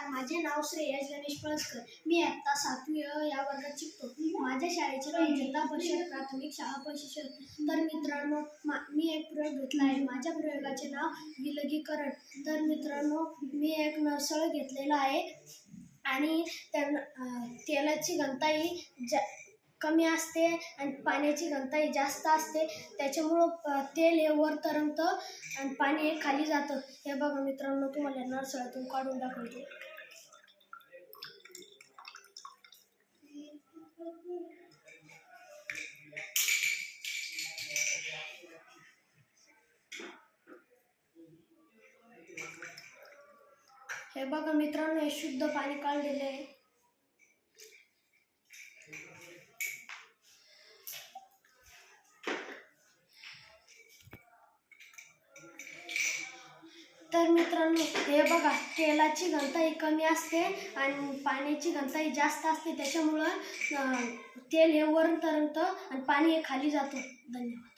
नमस्कार माझे नाव श्रेयस गणेश पळसकर. मी आत्ता सातवी अ या वर्गात शिकतो. माझ्या शाळेचे नाव जिल्हा परिषद प्राथमिक शाळा परिषद तर मित्रांनो मा मी एक प्रयोग घेतला आहे. माझ्या प्रयोगाचे नाव विलगीकरण. तर मित्रांनो मी एक नरसळ घेतलेला आहे. आणि त्यांना तेलाची घनताही जा कमी असते आणि पाण्याची घनताही जास्त असते. त्याच्यामुळं तेल हे वर तरंगतं आणि पाणी हे खाली जातं. हे बघा मित्रांनो तुम्हाला नळसळातून काढून दाखवतो. हे बघा मित्रांनो हे शुद्ध पाणी काढलेले आहे. तर मित्रांनो हे बघा तेलाची घनता ही कमी असते आणि पाण्याची घनताही जास्त असते. त्याच्यामुळं तेल हे वरून तरंगतं आणि पाणी हे खाली जातं. धन्यवाद.